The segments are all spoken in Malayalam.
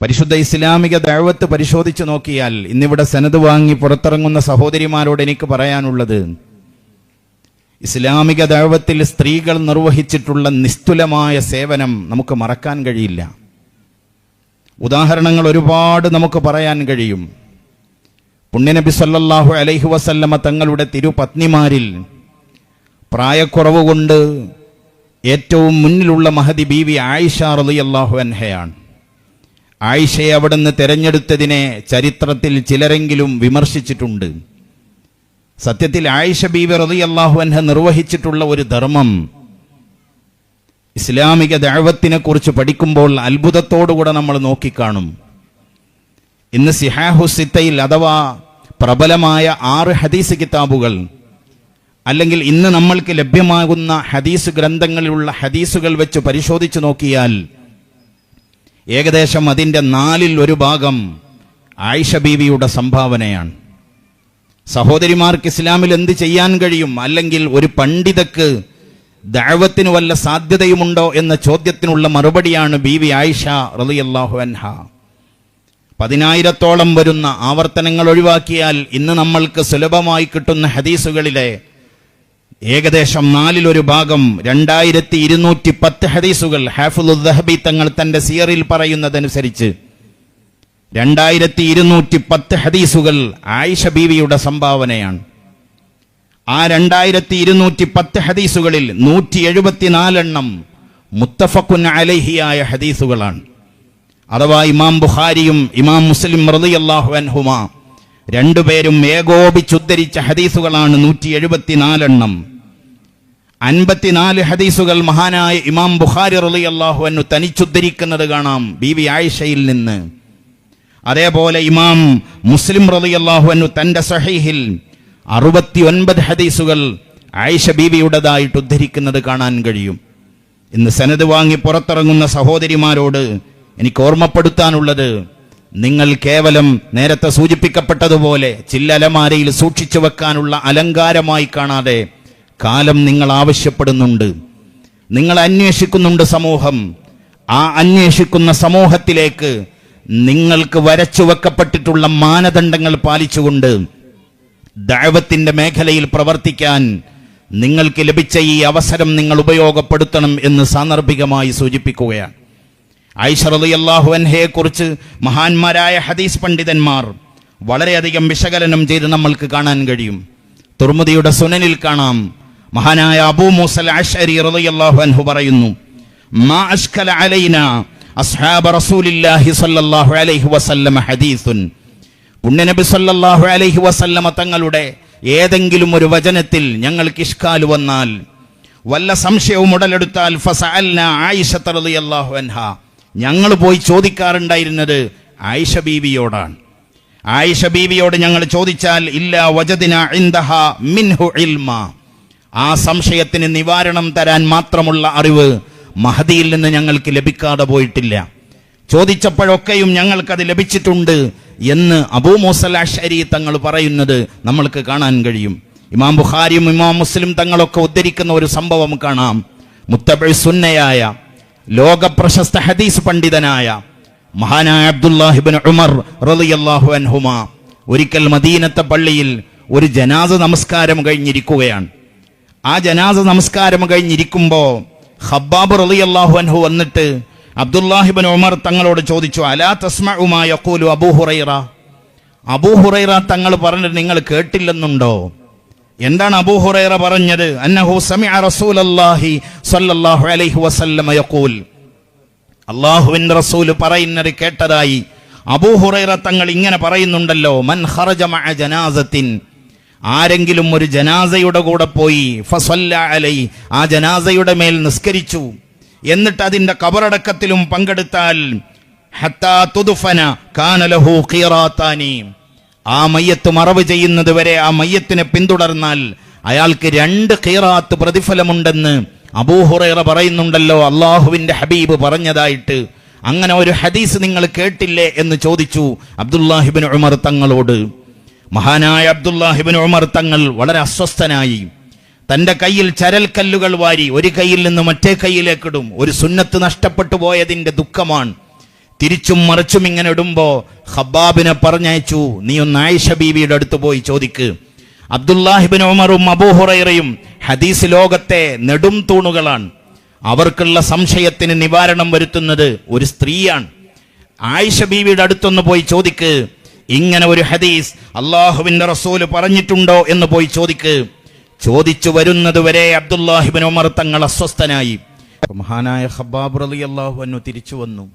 പരിശുദ്ധ ഇസ്ലാമിക ദൈവത്ത് പരിശോധിച്ചു നോക്കിയാൽ ഇന്നിവിടെ സനത് വാങ്ങി പുറത്തിറങ്ങുന്ന സഹോദരിമാരോട് എനിക്ക് പറയാനുള്ളത് ഇസ്ലാമിക ദൈവത്തിൽ സ്ത്രീകൾ നിർവഹിച്ചിട്ടുള്ള നിസ്തുലമായ സേവനം നമുക്ക് മറക്കാൻ കഴിയില്ല. ഉദാഹരണങ്ങൾ ഒരുപാട് നമുക്ക് പറയാൻ കഴിയും. പുണ്യനബി സല്ലല്ലാഹു അലൈഹി വസല്ലമ തങ്ങളുടെ തിരുപത്നിമാരിൽ പ്രായക്കുറവ് കൊണ്ട് ഏറ്റവും മുന്നിലുള്ള മഹദി ബീവി ആയിഷ റളിയല്ലാഹു അൻഹയാണ്. ആയിഷയെ അവിടുന്ന് തെരഞ്ഞെടുത്തതിനെ ചരിത്രത്തിൽ ചിലരെങ്കിലും വിമർശിച്ചിട്ടുണ്ട്. സത്യത്തിൽ ആയിഷ ബീവി റളിയല്ലാഹു അൻഹ നിർവഹിച്ചിട്ടുള്ള ഒരു ധർമ്മം ഇസ്ലാമിക ദൈവത്തിനെ കുറിച്ച് പഠിക്കുമ്പോൾ അത്ഭുതത്തോടുകൂടെ നമ്മൾ നോക്കിക്കാണും. ഇന്ന് സിഹാഹുസിത്തയിൽ അഥവാ പ്രബലമായ ആറ് ഹദീസ് കിതാബുകൾ അല്ലെങ്കിൽ ഇന്ന് നമ്മൾക്ക് ലഭ്യമാകുന്ന ഹദീസ് ഗ്രന്ഥങ്ങളിലുള്ള ഹദീസുകൾ വെച്ച് പരിശോധിച്ചു നോക്കിയാൽ ഏകദേശം അതിന്റെ നാലിൽ ഒരു ഭാഗം ആയിഷ ബീവിയുടെ സംഭാവനയാണ്. സഹോദരിമാർക്ക് ഇസ്ലാമിൽ എന്ത് ചെയ്യാൻ കഴിയും? അല്ലെങ്കിൽ ഒരു പണ്ഡിതക്ക് ദഅവത്തിന് വല്ല സാധ്യതയുമുണ്ടോ എന്ന ചോദ്യത്തിനുള്ള മറുപടിയാണ് ബീവി ആയിഷ റളിയല്ലാഹു അൻഹ. പതിനായിരത്തോളം വരുന്ന ആവർത്തനങ്ങൾ ഒഴിവാക്കിയാൽ ഇന്ന് നമ്മൾക്ക് സുലഭമായി കിട്ടുന്ന ഹദീസുകളിലെ ഏകദേശം നാലിലൊരു ഭാഗം രണ്ടായിരത്തി ഇരുന്നൂറ്റി പത്ത് ഹദീസുകൾ ഹാഫുലുദ്ദഹബി തങ്ങൾ തന്റെ സിയറിൽ പറയുന്നതനുസരിച്ച് രണ്ടായിരത്തി ഇരുന്നൂറ്റി പത്ത് ഹദീസുകൾ ആയിഷ ബീവിയുടെ സംഭാവനയാണ്. ആ രണ്ടായിരത്തി ഇരുന്നൂറ്റി പത്ത് ഹദീസുകളിൽ നൂറ്റി എഴുപത്തിനാലെണ്ണം മുത്തഫക്കുൻ അലഹിയായ ഹദീസുകളാണ്. അഥവാ ഇമാം ബുഖാരിയും ഇമാം മുസ്ലിം റളിയല്ലാഹു അൻഹുമ രണ്ടുപേരും ഏകോപിച്ചുദ്ധരിച്ച ഹദീസുകളാണ് നൂറ്റി എഴുപത്തിനാലെണ്ണം അൻപത്തിനാല് ഹദീസുകൾ മഹാനായ ഇമാം ബുഖാരി റലി അള്ളാഹു അൻഹു തനിച്ചുദ്ധരിക്കുന്നത് കാണാം ബി വി ആയിഷയിൽ നിന്ന്. അതേപോലെ ഇമാം മുസ്ലിം റലി അള്ളാഹു അൻഹു തന്റെ സഹീഹിൽ അറുപത്തി ഒൻപത് ഹദീസുകൾ ആയിഷ ബീവിയുടേതായിട്ട് ഉദ്ധരിക്കുന്നത് കാണാൻ കഴിയും. ഇന്ന് സനത് വാങ്ങി പുറത്തിറങ്ങുന്ന സഹോദരിമാരോട് എനിക്ക് ഓർമ്മപ്പെടുത്താനുള്ളത് നിങ്ങൾ കേവലം നേരത്തെ സൂചിപ്പിക്കപ്പെട്ടതുപോലെ ചില്ലലമാരയിൽ സൂക്ഷിച്ചു വെക്കാനുള്ള അലങ്കാരമായി കാണാതെ കാലം നിങ്ങൾ ആവശ്യപ്പെടുന്നുണ്ട്. നിങ്ങൾ അന്വേഷിക്കുന്നുണ്ട് സമൂഹം. ആ അന്വേഷിക്കുന്ന സമൂഹത്തിലേക്ക് നിങ്ങൾക്ക് വരച്ചു വെക്കപ്പെട്ടിട്ടുള്ള മാനദണ്ഡങ്ങൾ പാലിച്ചുകൊണ്ട് ദൈവത്തിന്റെ മേഖലയിൽ പ്രവർത്തിക്കാൻ നിങ്ങൾക്ക് ലഭിച്ച ഈ അവസരം നിങ്ങൾ ഉപയോഗപ്പെടുത്തണം എന്ന് സാന്ദർഭികമായി സൂചിപ്പിക്കുകയാണ്. അൻഹയെ കുറിച്ച് മഹാന്മാരായ ഹദീസ് പണ്ഡിതന്മാർ വളരെയധികം വിശകലനം ചെയ്ത് നമ്മൾക്ക് കാണാൻ കഴിയും. തുർമുദിയുടെ സുനനിൽ കാണാം. മഹാനായ അബൂ മൂസൽ അഷരി റളിയല്ലാഹു അൻഹു പറയുന്നു മാ അസ്ഹാബ അലൈഹി അലൈഹി വസല്ലമ തങ്ങളുടെ ഏതെങ്കിലും ഒരു വചനത്തിൽ ഞങ്ങൾക്ക് ഇഷ്കാൽ വന്നാൽ വല്ല സംശയവും ഉടലെടുത്താൽ ഫസഅൽന ആയിഷ റളിയല്ലാഹു അൻഹ. ഞങ്ങൾ പോയി ചോദിക്കാറുണ്ടായിരുന്നത് ആയിഷ ബീവിയോടാണ്. ആയിഷ ബീവിയോട് ഞങ്ങൾ ചോദിച്ചാൽ ഇല്ല വജദിന മിൻഹു ഇൽമ. ആ സംശയത്തിന് നിവാരണം തരാൻ മാത്രമുള്ള അറിവ് മഹദിയിൽ നിന്ന് ഞങ്ങൾക്ക് ലഭിക്കാതെ പോയിട്ടില്ല. ചോദിച്ചപ്പോഴൊക്കെയും ഞങ്ങൾക്കത് ലഭിച്ചിട്ടുണ്ട് എന്ന് അബൂ മൂസൽ അഷരി തങ്ങൾ പറയുന്നത് നമ്മൾക്ക് കാണാൻ കഴിയും. ഇമാം ബുഖാരിയും ഇമാം മുസ്ലിം തങ്ങളൊക്കെ ഉദ്ധരിക്കുന്ന ഒരു സംഭവം കാണാം. മുത്തബിൾ സുന്നയായ ലോകപ്രശസ്ത ഹദീസ് പണ്ഡിതനായ മഹാനായ അബ്ദുല്ലാഹിബിൻ ഉമർ റളിയല്ലാഹു അൻഹുമ ഒരിക്കൽ മദീനത്തെ പള്ളിയിൽ ഒരു ജനാസ നമസ്കാരം കഴിഞ്ഞിരിക്കുകയാണ്. ആ ജനാസ നമസ്കാരം കഴിഞ്ഞിരിക്കുമ്പോൾ ഖബ്ബാബ് റളിയല്ലാഹു അൻഹു വന്നിട്ട് അബ്ദുല്ലാഹിബിൻ ഉമർ തങ്ങളോട് ചോദിച്ചു അലാ തസ്മഉമാ യഖൂലു അബൂ അബൂഹുറൈറ അബൂ ഹുറൈറ തങ്ങൾ പറഞ്ഞിട്ട് നിങ്ങൾ കേട്ടില്ലെന്നുണ്ടോ? എന്താണ് അബൂ ഹുറൈറ പറഞ്ഞത്? അന്നഹു സമിഅ റസൂലല്ലാഹി സ്വല്ലല്ലാഹു അലൈഹി വസല്ലമ യഖൂൽ. അള്ളാഹുവിന്റെ റസൂൽ പറയുന്നത് കേട്ടതായി. അബൂ ഹുറൈറ തങ്ങൾ ഇങ്ങനെ പറയുന്നുണ്ടല്ലോ മൻ ഖറജ മഅ ജനാസത്തിൻ. ആരെങ്കിലും ഒരു ജനാസയുടെ കൂടെ പോയി ഫസല്ല അലൈ ആ ജനാസയുടെ മേൽ നിസ്കരിച്ചു. എന്നിട്ട് അതിന്റെ കബറടക്കത്തിലും പങ്കെടുത്താൽ ഹത്താ തുദുഫന കാന ലഹു ഖീറാത്താനി. ആ മയ്യത്ത് മറവ് ചെയ്യുന്നത് വരെ ആ മയ്യത്തിനെ പിന്തുടർന്നാൽ അയാൾക്ക് രണ്ട് ഖീറാത്ത് പ്രതിഫലമുണ്ടെന്ന് അബൂഹുറേറ പറയുന്നുണ്ടല്ലോ അള്ളാഹുവിന്റെ ഹബീബ് പറഞ്ഞതായിട്ട്. അങ്ങനെ ഒരു ഹദീസ് നിങ്ങൾ കേട്ടില്ലേ എന്ന് ചോദിച്ചു അബ്ദുല്ലാഹിബിൻ ഉമർ തങ്ങളോട്. മഹാനായ അബ്ദുല്ലാഹിബിൻ ഉമർ തങ്ങൾ വളരെ അസ്വസ്ഥനായി. തന്റെ കയ്യിൽ ചരൽക്കല്ലുകൾ വാരി ഒരു കയ്യിൽ നിന്ന് മറ്റേ കയ്യിലേക്കിടും ഒരു സുന്നത്ത് നഷ്ടപ്പെട്ടു പോയതിന്റെ ദുഃഖമാണ്. തിരിച്ചും മറിച്ചും ഇങ്ങനെ ഇടുമ്പോ ഹബ്ബാബിനെ പറഞ്ഞയച്ചു നീ ഒന്ന് ആയിഷ ബീവിയുടെ അടുത്ത് പോയി ചോദിക്ക്. അബ്ദുല്ലാഹിബിൻ ഉമറും അബൂഹുറൈറയും ഹദീസ് ലോകത്തെ നെടും തൂണുകളാണ്. അവർക്കുള്ള സംശയത്തിന് നിവാരണം വരുത്തുന്നത് ഒരു സ്ത്രീയാണ്. ആയിഷ ബീവിയുടെ അടുത്തൊന്ന് പോയി ചോദിക്ക്. ഇങ്ങനെ ഒരു ഹദീസ് അള്ളാഹുവിന്റെ റസൂൽ പറഞ്ഞിട്ടുണ്ടോ എന്ന് പോയി ചോദിക്ക്. ചോദിച്ചു വരുന്നത് വരെ അബ്ദുല്ലാഹിബിൻ ഉമർ തങ്ങൾ അസ്വസ്ഥനായി. മഹാനായ ഹബ്ബാബ് റലി അള്ളാഹു തിരിച്ചു വന്നു.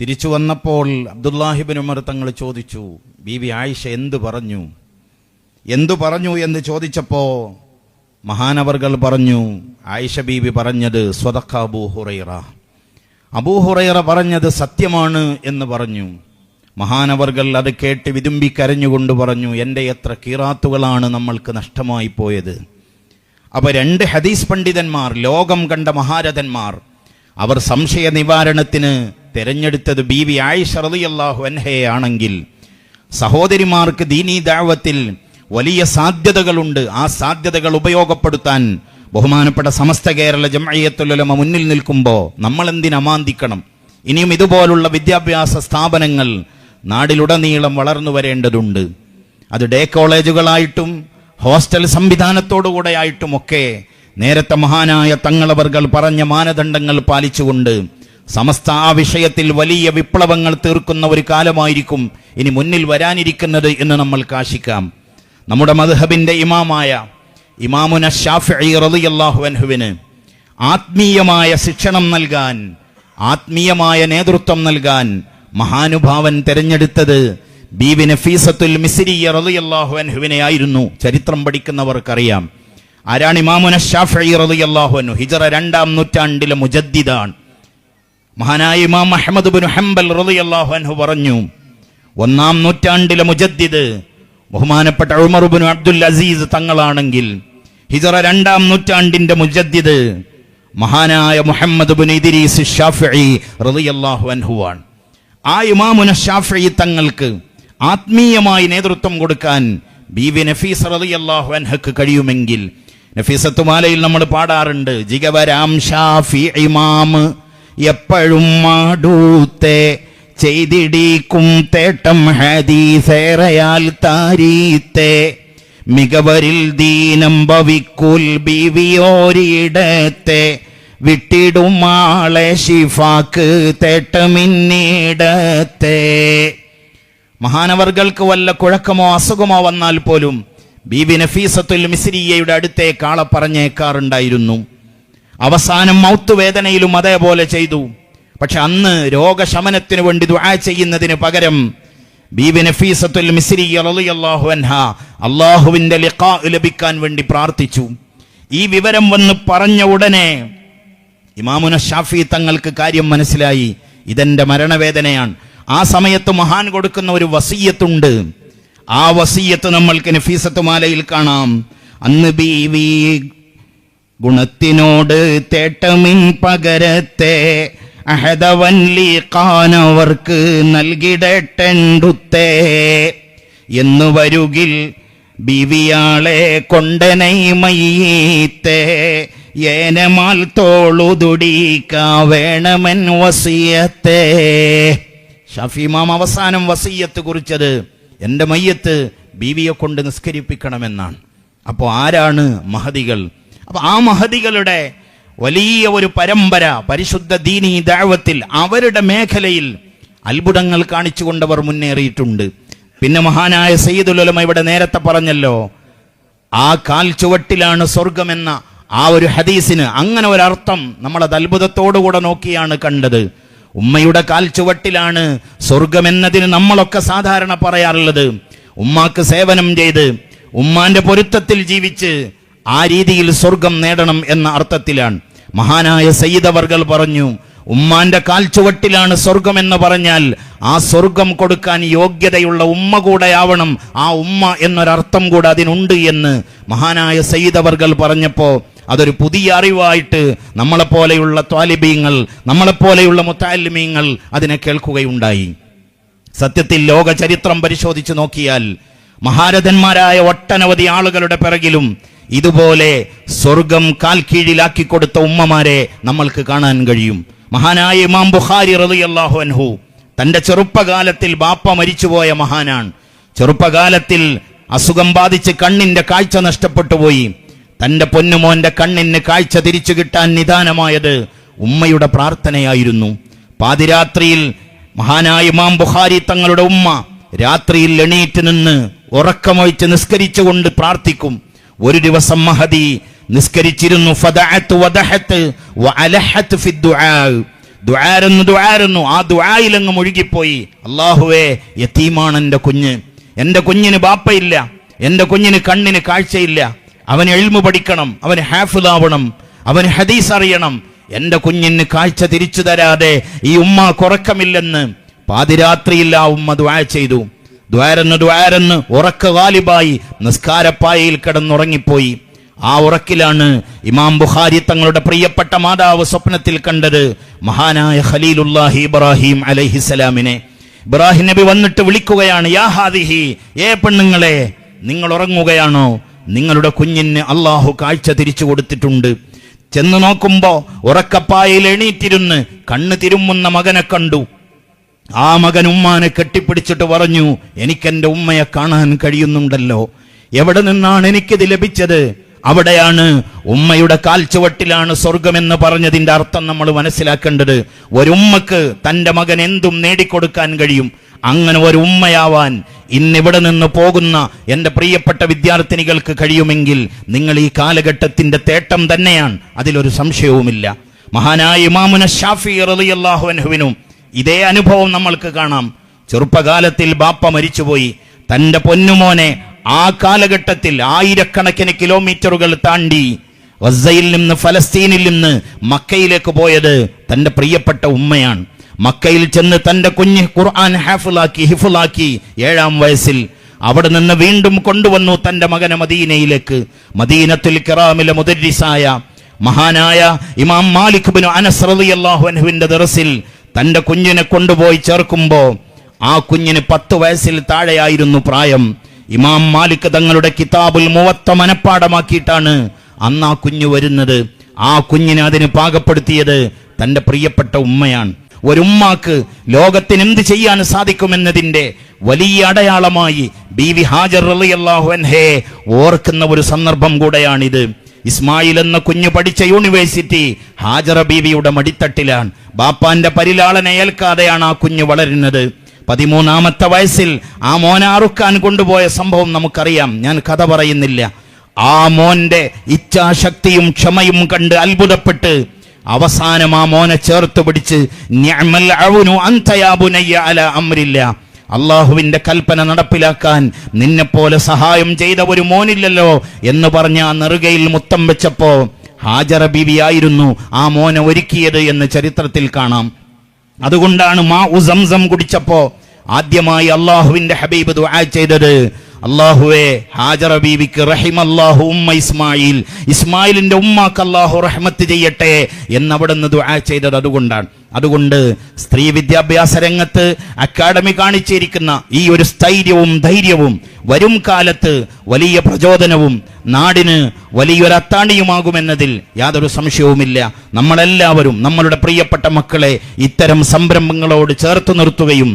തിരിച്ചു വന്നപ്പോൾ അബ്ദുല്ലാഹിബിൻ ഉമർ തങ്ങൾ ചോദിച്ചു ബീവി ആയിഷ എന്തു പറഞ്ഞു? എന്തു പറഞ്ഞു? എന്ന് ചോദിച്ചപ്പോൾ മഹാനവർകൾ പറഞ്ഞു ആയിഷ ബീവി പറഞ്ഞത് സ്വതക്ക അബൂ ഹുറൈറ. അബൂ ഹുറൈറ പറഞ്ഞത് സത്യമാണ് എന്ന് പറഞ്ഞു. മഹാനവർകൾ അത് കേട്ട് വിതുമ്പി കരഞ്ഞുകൊണ്ട് പറഞ്ഞു എന്റെ എത്ര കീറാത്തുകളാണ് നമ്മൾക്ക് നഷ്ടമായി പോയത്. അപ്പൊ രണ്ട് ഹദീസ് പണ്ഡിതന്മാർ ലോകം കണ്ട മഹാരഥന്മാർ അവർ സംശയ നിവാരണത്തിന് തെരഞ്ഞെടുത്തത് ബി വി ആയിഷ റളിയല്ലാഹു അൻഹയെ ആണെങ്കിൽ സഹോദരിമാർക്ക് ദീനീ ദാവത്തിൽ വലിയ സാധ്യതകളുണ്ട്. ആ സാധ്യതകൾ ഉപയോഗപ്പെടുത്താൻ ബഹുമാനപ്പെട്ട സമസ്ത കേരള ജമയത്തുലമ മുന്നിൽ നിൽക്കുമ്പോൾ നമ്മൾ എന്തിനമാന്തിക്കണം ഇനിയും ഇതുപോലുള്ള വിദ്യാഭ്യാസ സ്ഥാപനങ്ങൾ നാടിലുടനീളം വളർന്നു വരേണ്ടതുണ്ട്. അത് ഡേ കോളേജുകളായിട്ടും ഹോസ്റ്റൽ സംവിധാനത്തോടുകൂടെ ആയിട്ടുമൊക്കെ നേരത്തെ മഹാനായ തങ്ങളവർകൾ പറഞ്ഞ മാനദണ്ഡങ്ങൾ പാലിച്ചുകൊണ്ട് സമസ്ത ആ വിഷയത്തിൽ വലിയ വിപ്ലവങ്ങൾ തീർക്കുന്ന ഒരു കാലമായിരിക്കും ഇനി മുന്നിൽ വരാനിരിക്കുന്നത് എന്ന് നമ്മൾ കാശിക്കാം. നമ്മുടെ മദ്ഹബിന്റെ ഇമാമായ ഇമാമുന ഷാഫി റളിയല്ലാഹു അൻഹുവിന് ആത്മീയമായ ശിക്ഷണം നൽകാൻ ആത്മീയമായ നേതൃത്വം നൽകാൻ മഹാനുഭാവൻ തെരഞ്ഞെടുത്തത് ബീവി നഫീസത്തുൽ മിസിരിയ റളിയല്ലാഹു അൻഹുവിനെ ആയിരുന്നു. ചരിത്രം പഠിക്കുന്നവർക്കറിയാം. ആരാണ് ഇമാമുന ഷാഫി റളിയല്ലാഹു അൻഹു? ഹിജറ രണ്ടാം നൂറ്റാണ്ടിലെ മുജദ്ദിദാണ്. മഹാനായ ഇമാം അഹമ്മദ് ബിൻ ഹംബൽ റളിയല്ലാഹു അൻഹു പറഞ്ഞു ഒന്നാം നൂറ്റാണ്ടിലെ മുജദ്ദിദ് ബഹുമാനപ്പെട്ട ഉമർ ബിൻ അബ്ദുൽ അസീസ് തങ്ങളാണെങ്കിൽ ഹിജറ രണ്ടാം നൂറ്റാണ്ടിന്റെ മുജദ്ദിദ് മഹാനായ മുഹമ്മദ് ബിൻ ഇദ്രീസ് ഷാഫി റളിയല്ലാഹു അൻഹുവാണ് ആ ഇമാമുന ഷാഫി തങ്ങൾക്ക് ആത്മീയമായി നേതൃത്വം കൊടുക്കാൻ ബീവി നഫീസ് റളിയല്ലാഹു അൻഹക്ക് കഴിയുമെങ്കിൽ നഫീസത്തുമാലയിൽ നമ്മൾ പാടാറുണ്ട് ജിഗവരാം ഷാഫി ഇമാം എപ്പോഴും മാടൂത്തെ ചെയ്തിടീക്കും തേട്ടം ഹദീസേറയാൽ താരീത്തെ. മികവരിൽ ദീനം ഭവിക്കുൽ ബിവിയോരിടത്തെ. വിട്ടിടും ആളെ ഷിഫാക്ക് തേട്ടമിന്നിടത്തെ. മഹാനവർകൾക്ക് വല്ല കുഴക്കമോ അസുഖമോ വന്നാൽ പോലും ബീബി നഫീസത്തുൽ മിസ്രിയയുടെ അടുത്തേക്ക് ആളെ പറഞ്ഞേക്കാറുണ്ടായിരുന്നു. അവസാനം മൗത്ത് വേദനയിലും അതേപോലെ ചെയ്തു. പക്ഷെ അന്ന് രോഗശമനത്തിന് വേണ്ടി ദുആ ചെയ്യുന്നതിന് പകരം ബീബി നഫീസത്തുൽ മിസ്രി റളിയല്ലാഹു അൻഹ അള്ളാഹുവിന്റെ ലിഖാ ലഭിക്കാൻ വേണ്ടി പ്രാർത്ഥിച്ചു. ഈ വിവരം വന്ന് പറഞ്ഞ ഉടനെ ഇമാമുന ഷാഫി തങ്ങൾക്ക് കാര്യം മനസ്സിലായി. ഇതെന്റെ മരണവേദനയാണ്. ആ സമയത്ത് മഹാൻ കൊടുക്കുന്ന ഒരു വസീയത്തുണ്ട്. ആ വസീയത്ത് നമ്മൾക്ക് നഫീസത്ത് മാലയിൽ കാണാം. അന്ന് ബീവി ഗുണത്തിനോട് തേട്ടമിൻ പകരത്തെ അഹദവല്ലി കാനവർക്ക് നൽകിടട്ടെണ്ടുത്തേ എന്നു വരുകിൽ ബിവിയാളെ കൊണ്ടനൈ മയ്യീത്തെ. ഏനമാൽ തോളുതുടീക്ക വേണമെൻ വസിയത്തെ ഷഫിമാം അവസാനം വസീയത്ത് കുറിച്ചത് എന്റെ മയ്യത്ത് ബീവിയെ കൊണ്ട് നിസ്കരിപ്പിക്കണമെന്നാണ്. അപ്പോൾ ആരാണ് മഹതികൾ? അപ്പൊ ആ മഹതികളുടെ വലിയ ഒരു പരമ്പര പരിശുദ്ധ ദീനി ദാവത്തിൽ അവരുടെ മേഖലയിൽ അത്ഭുതങ്ങൾ കാണിച്ചുകൊണ്ടവർ മുന്നേറിയിട്ടുണ്ട്. പിന്നെ മഹാനായ സയ്യിദുലമ ഇവിടെ നേരത്തെ പറഞ്ഞല്ലോ ആ കാൽ ചുവട്ടിലാണ് സ്വർഗമെന്ന ആ ഒരു ഹദീസിന് അങ്ങനെ ഒരർത്ഥം അത് അത്ഭുതത്തോടുകൂടെ നോക്കിയാണ് കണ്ടത്. ഉമ്മയുടെ കാൽ ചുവട്ടിലാണ് സ്വർഗമെന്നതിന് നമ്മളൊക്കെ സാധാരണ പറയാറുള്ളത്. ഉമ്മാക്ക് സേവനം ചെയ്ത് ഉമ്മാന്റെ പൊരുത്തത്തിൽ ജീവിച്ച് ആ രീതിയിൽ സ്വർഗം നേടണം എന്ന അർത്ഥത്തിലാണ്. മഹാനായ സയ്യിദവർഗൽ പറഞ്ഞു ഉമ്മാന്റെ കാൽ ചുവട്ടിലാണ് സ്വർഗം എന്ന് പറഞ്ഞാൽ ആ സ്വർഗം കൊടുക്കാൻ യോഗ്യതയുള്ള ഉമ്മ കൂടെ ആവണം ആ ഉമ്മ എന്നൊരർത്ഥം കൂടെ അതിനുണ്ട് എന്ന് മഹാനായ സയ്യിദവർഗൽ പറഞ്ഞപ്പോൾ അതൊരു പുതിയ അറിവായിട്ട് നമ്മളെപ്പോലെയുള്ള ത്വാലിബീങ്ങൾ നമ്മളെപ്പോലെയുള്ള മുത്താലിമീങ്ങൾ അതിനെ കേൾക്കുകയുണ്ടായി. സത്യത്തിൽ ലോക ചരിത്രം പരിശോധിച്ച് നോക്കിയാൽ മഹാരഥന്മാരായ ഒട്ടനവധി ആളുകളുടെ പിറകിലും ഇതുപോലെ സ്വർഗം കാൽ കീഴിലാക്കി കൊടുത്ത ഉമ്മമാരെ നമ്മൾക്ക് കാണാൻ കഴിയും. മഹാനായ ഇമാം ബുഖാരി റളിയല്ലാഹു അൻഹു തന്റെ ചെറുപ്പകാലത്തിൽ ബാപ്പ മരിച്ചുപോയ മഹാനാണ്. ചെറുപ്പകാലത്തിൽ അസുഖം ബാധിച്ച് കണ്ണിന്റെ കാഴ്ച നഷ്ടപ്പെട്ടു പോയി. തന്റെ പൊന്നുമോന്റെ കണ്ണിന് കാഴ്ച തിരിച്ചു കിട്ടാൻ നിദാനമായത് ഉമ്മയുടെ പ്രാർത്ഥനയായിരുന്നു. പാതിരാത്രിയിൽ മഹാനായ ഇമാം ബുഖാരി തങ്ങളുടെ ഉമ്മ രാത്രിയിൽ എണീറ്റ് നിന്ന് ഉറക്കമൊഴിച്ച് നിസ്കരിച്ചുകൊണ്ട് പ്രാർത്ഥിക്കും. ഒരു ദിവസം മഹദി നിസ്കരിച്ചിരുന്നു. ദുആരുന്നു ആ ദുആയിലങ്ങ് മുഴുകിപ്പോയി. അള്ളാഹുവേ യത്തീമാണ് എന്റെ കുഞ്ഞ്. എന്റെ കുഞ്ഞിന് ബാപ്പയില്ല. എന്റെ കുഞ്ഞിന് കണ്ണിന് കാഴ്ചയില്ല. അവന് എഴുമു പഠിക്കണം. അവന് ഹാഫിലാവണം അവന് ഹദീസ് അറിയണം. എന്റെ കുഞ്ഞിന് കാഴ്ച തിരിച്ചു തരാതെ ഈ ഉമ്മ കുറക്കമില്ലെന്ന് പാതിരാത്രിയിൽ ആ ഉമ്മ ദുആ ചെയ്തു. ദ്വാരെന്ന് ദ്വാരന്ന് ഉറക്ക വാലിബായി നിസ്കാരപ്പായയിൽ കിടന്നുറങ്ങിപ്പോയി. ആ ഉറക്കിലാണ് ഇമാം ബുഖാരി തങ്ങളുടെ പ്രിയപ്പെട്ട മാതാവ് സ്വപ്നത്തിൽ കണ്ടത്. മഹാനായ ഖലീലുല്ലാഹി ഇബ്രാഹിം അലഹിസലാമിനെ ഇബ്രാഹിം നബി വന്നിട്ട് വിളിക്കുകയാണ് യാ ഹാദിഹി ഏ പെണ്ണുങ്ങളെ നിങ്ങൾ ഉറങ്ങുകയാണോ? നിങ്ങളുടെ കുഞ്ഞിന് അള്ളാഹു കാഴ്ച തിരിച്ചു കൊടുത്തിട്ടുണ്ട്. ചെന്ന് നോക്കുമ്പോ ഉറക്കപ്പായയിൽ എണീറ്റിരുന്ന് കണ്ണ് തിരുമുന്ന മകനെ കണ്ടു. ആ മകൻ ഉമ്മാനെ കെട്ടിപ്പിടിച്ചിട്ട് പറഞ്ഞു എനിക്കെന്റെ ഉമ്മയെ കാണാൻ കഴിയുന്നുണ്ടല്ലോ. എവിടെ നിന്നാണ് എനിക്കിത് ലഭിച്ചത്? അവിടെയാണ്. ഉമ്മയുടെ കാൽച്ചുവട്ടിലാണ് സ്വർഗമെന്ന് പറഞ്ഞതിന്റെ അർത്ഥം നമ്മൾ മനസ്സിലാക്കേണ്ടത്. ഒരുമ്മക്ക് തന്റെ മകൻ എന്തും നേടിക്കൊടുക്കാൻ കഴിയും. അങ്ങനെ ഒരു ഉമ്മയാവാൻ ഇന്നിവിടെ നിന്ന് പോകുന്ന എന്റെ പ്രിയപ്പെട്ട വിദ്യാർത്ഥിനികൾക്ക് കഴിയുമെങ്കിൽ നിങ്ങൾ ഈ കാലഘട്ടത്തിന്റെ തേട്ടം തന്നെയാണ്. അതിലൊരു സംശയവുമില്ല. മഹാനായ ഇമാമുന ഷാഫി റളിയല്ലാഹു ഇതേ അനുഭവം നമ്മൾക്ക് കാണാം. ചെറുപ്പകാലത്തിൽ ബാപ്പ മരിച്ചുപോയി. തന്റെ പൊന്നുമോനെ ആ കാലഘട്ടത്തിൽ ആയിരക്കണക്കിന് കിലോമീറ്ററുകൾ താണ്ടി വസ്സയിൽ നിന്ന് ഫലസ്തീനിൽ നിന്ന് മക്കയിലേക്ക് പോയത് തന്റെ പ്രിയപ്പെട്ട ഉമ്മയാണ്. മക്കയിൽ ചെന്ന് തന്റെ കുഞ്ഞ് ഖുർആൻ ഹാഫിളാക്കി ഹിഫുലാക്കി ഏഴാം വയസ്സിൽ അവിടെ നിന്ന് വീണ്ടും കൊണ്ടുവന്നു തന്റെ മകനെ മദീനയിലേക്ക്. മദീനത്തുൽ കിറാമിലെ മുദരിസായ മഹാനായ ഇമാം മാലിക് ബിൻ അനസ് റളിയല്ലാഹു അൻഹുവിന്റെ ദറസിൽ തന്റെ കുഞ്ഞിനെ കൊണ്ടുപോയി ചേർക്കുമ്പോൾ ആ കുഞ്ഞിന് പത്ത് വയസ്സിൽ താഴെയായിരുന്നു പ്രായം. ഇമാം മാലിക് തങ്ങളുടെ കിതാബുൽ മുവത്ത മനപ്പാടമാക്കിയിട്ടാണ് അന്ന് ആ കുഞ്ഞു വരുന്നത്. ആ കുഞ്ഞിനെ അതിന് പാകപ്പെടുത്തിയത് തന്റെ പ്രിയപ്പെട്ട ഉമ്മയാണ്. ഒരു ഉമ്മാക്ക് ലോകത്തിന് എന്ത് ചെയ്യാൻ സാധിക്കുമെന്നതിന്റെ വലിയ അടയാളമായി ബി വി ഹാജർ റളിയല്ലാഹു അൻഹയെ ഓർക്കുന്ന ഒരു സന്ദർഭം കൂടെയാണിത്. ഇസ്മായിൽ എന്ന കുഞ്ഞു പഠിച്ച യൂണിവേഴ്സിറ്റി ഹാജറ ബീവിയുടെ മടിത്തട്ടിലാണ്. ബാപ്പാന്റെ പരിലാളനെ ഏൽക്കാതെയാണ് ആ കുഞ്ഞു വളരുന്നത്. പതിമൂന്നാമത്തെ വയസ്സിൽ ആ മോനാറുക്കാൻ കൊണ്ടുപോയ സംഭവം നമുക്കറിയാം. ഞാൻ കഥ പറയുന്നില്ല. ആ മോന്റെ ഇച്ഛാശക്തിയും ക്ഷമയും കണ്ട് അത്ഭുതപ്പെട്ട് അവസാനം ആ മോനെ ചേർത്ത് പിടിച്ച് അമ്രില്ല. അള്ളാഹുവിന്റെ കൽപ്പന നടപ്പിലാക്കാൻ നിന്നെപ്പോലെ സഹായം ചെയ്ത ഒരു മോനില്ലല്ലോ എന്ന് പറഞ്ഞ ആ നെറുകയിൽ മുത്തം വെച്ചപ്പോ ഹാജറ ബീവിയായിരുന്നു ആ മോനെ ഒരുക്കിയത് എന്ന് ചരിത്രത്തിൽ കാണാം. അതുകൊണ്ടാണ് മാ ഉസംസം കുടിച്ചപ്പോ ആദ്യമായി അള്ളാഹുവിന്റെ ഹബീബ് ദുആ ചെയ്തത്. അള്ളാഹുവേ ഹാജറ ബീവിക്ക് റഹിം അള്ളാഹു ഉമ്മ ഇസ്മായിൽ. ഇസ്മായിലിന്റെ ഉമ്മാക്ക് അള്ളാഹു റഹ്മത്ത് ചെയ്യട്ടെ എന്നവിടുന്ന് ദുആ ചെയ്തത് അതുകൊണ്ടാണ്. അതുകൊണ്ട് സ്ത്രീ വിദ്യാഭ്യാസ രംഗത്ത് അക്കാഡമി കാണിച്ചിരിക്കുന്ന ഈ ഒരു സ്ഥൈര്യവും ധൈര്യവും വരും കാലത്ത് വലിയ പ്രചോദനവും നാടിന് വലിയൊരു അത്താണിയുമാകുമെന്നതിൽ യാതൊരു സംശയവുമില്ല. നമ്മളെല്ലാവരും നമ്മളുടെ പ്രിയപ്പെട്ട മക്കളെ ഇത്തരം സംരംഭങ്ങളോട് ചേർത്ത് നിർത്തുകയും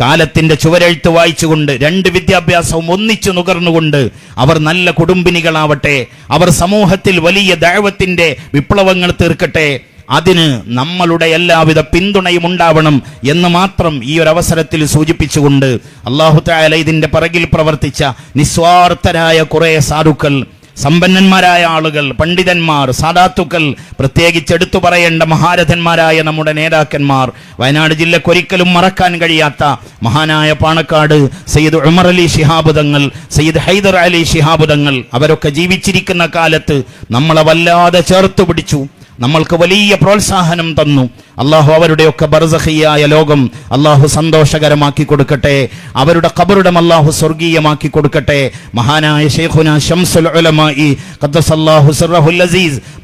കാലത്തിന്റെ ചുവരെഴുത്ത് വായിച്ചുകൊണ്ട് രണ്ട് വിദ്യാഭ്യാസവും ഒന്നിച്ചു നുകർന്നുകൊണ്ട് അവർ നല്ല കുടുംബിനികളാവട്ടെ അവർ സമൂഹത്തിൽ വലിയ ദൈവത്തിന്റെ വിപ്ലവങ്ങൾ തീർക്കട്ടെ അതിന് നമ്മളുടെ എല്ലാവിധ പിന്തുണയും ഉണ്ടാവണം എന്ന് മാത്രം ഈ ഒരു അവസരത്തിൽ സൂചിപ്പിച്ചുകൊണ്ട് അള്ളാഹു താല ഇതിന്റെ പിറകിൽ പ്രവർത്തിച്ച നിസ്വാർത്ഥരായ കുറെ സാധുക്കൾ സമ്പന്നന്മാരായ ആളുകൾ പണ്ഡിതന്മാർ സാധാത്തുക്കൾ പ്രത്യേകിച്ച് എടുത്തു പറയേണ്ട മഹാരഥന്മാരായ നമ്മുടെ നേതാക്കന്മാർ വയനാട് ജില്ലക്കൊരിക്കലും മറക്കാൻ കഴിയാത്ത മഹാനായ പാണക്കാട് സയ്യിദ് ഉമർ അലി ശിഹാബ് തങ്ങൾ സയ്യിദ് ഹൈദർ അലി ശിഹാബ് തങ്ങൾ അവരൊക്കെ ജീവിച്ചിരിക്കുന്ന കാലത്ത് നമ്മളെ വല്ലാതെ ചേർത്ത് പിടിച്ചു. നമ്മൾക്ക് വലിയ പ്രോത്സാഹനം തന്നു. അള്ളാഹു അവരുടെയൊക്കെ ബർസഹിയായ ലോകം അള്ളാഹു സന്തോഷകരമാക്കി കൊടുക്കട്ടെ. അവരുടെ കബറുടം അള്ളാഹു സ്വർഗീയമാക്കി കൊടുക്കട്ടെ. മഹാനായ ഷെയ്ഖുന ഷംസുൽ അസീസ്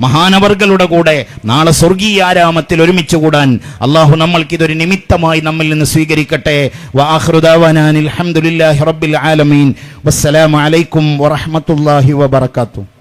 മഹാനവർകളുടെ കൂടെ നാളെ സ്വർഗീയ ആരാമത്തിൽ ഒരുമിച്ച് കൂടാൻ അള്ളാഹു നമ്മൾക്ക് ഇതൊരു നിമിത്തമായി നമ്മിൽ നിന്ന് സ്വീകരിക്കട്ടെ. വാഹൃദാവാനാൻ അൽഹംദുലില്ലാഹി റബ്ബിൽ ആലമീൻ. വസ്സലാമു അലൈക്കും വറഹ്മത്തുള്ളാഹി വബറകാതുഹു.